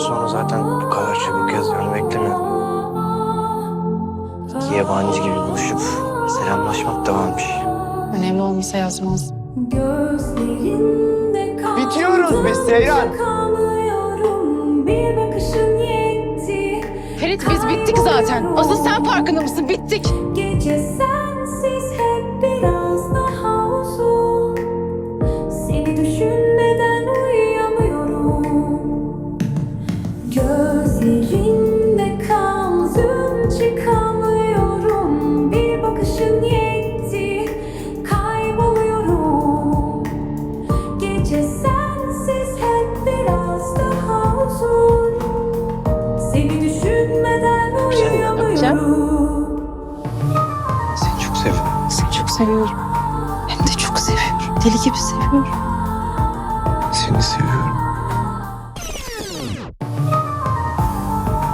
sonra zaten bu kadar çabuk yazıyorum beklemiyordum. İki yabancı gibi buluşup selamlaşmak da varmış. Önemli olmasa yazmaz. Bitiyoruz biz Seyran. Bir bakışın yetti. Ferit biz bittik zaten. Asıl sen farkında mısın? Bittik. Gece sensiz Gece sensiz hep biraz daha uzun. Seni düşünmeden Güzel ya, uyuyamıyorum. Seni çok seviyorum. Seni çok seviyorum. Hem de çok seviyorum. Deli gibi seviyorum. Seni seviyorum.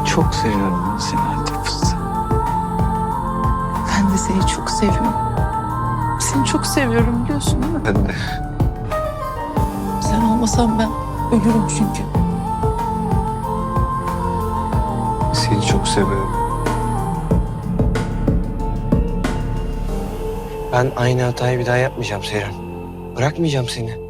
Çok seviyorum ben seni Antep fıstığı. Ben de seni çok seviyorum. Seni çok seviyorum biliyorsun değil mi? Ben de. Sen olmasan ben ölürüm çünkü. Seni çok seviyorum. Ben aynı hatayı bir daha yapmayacağım Seyran. Bırakmayacağım seni.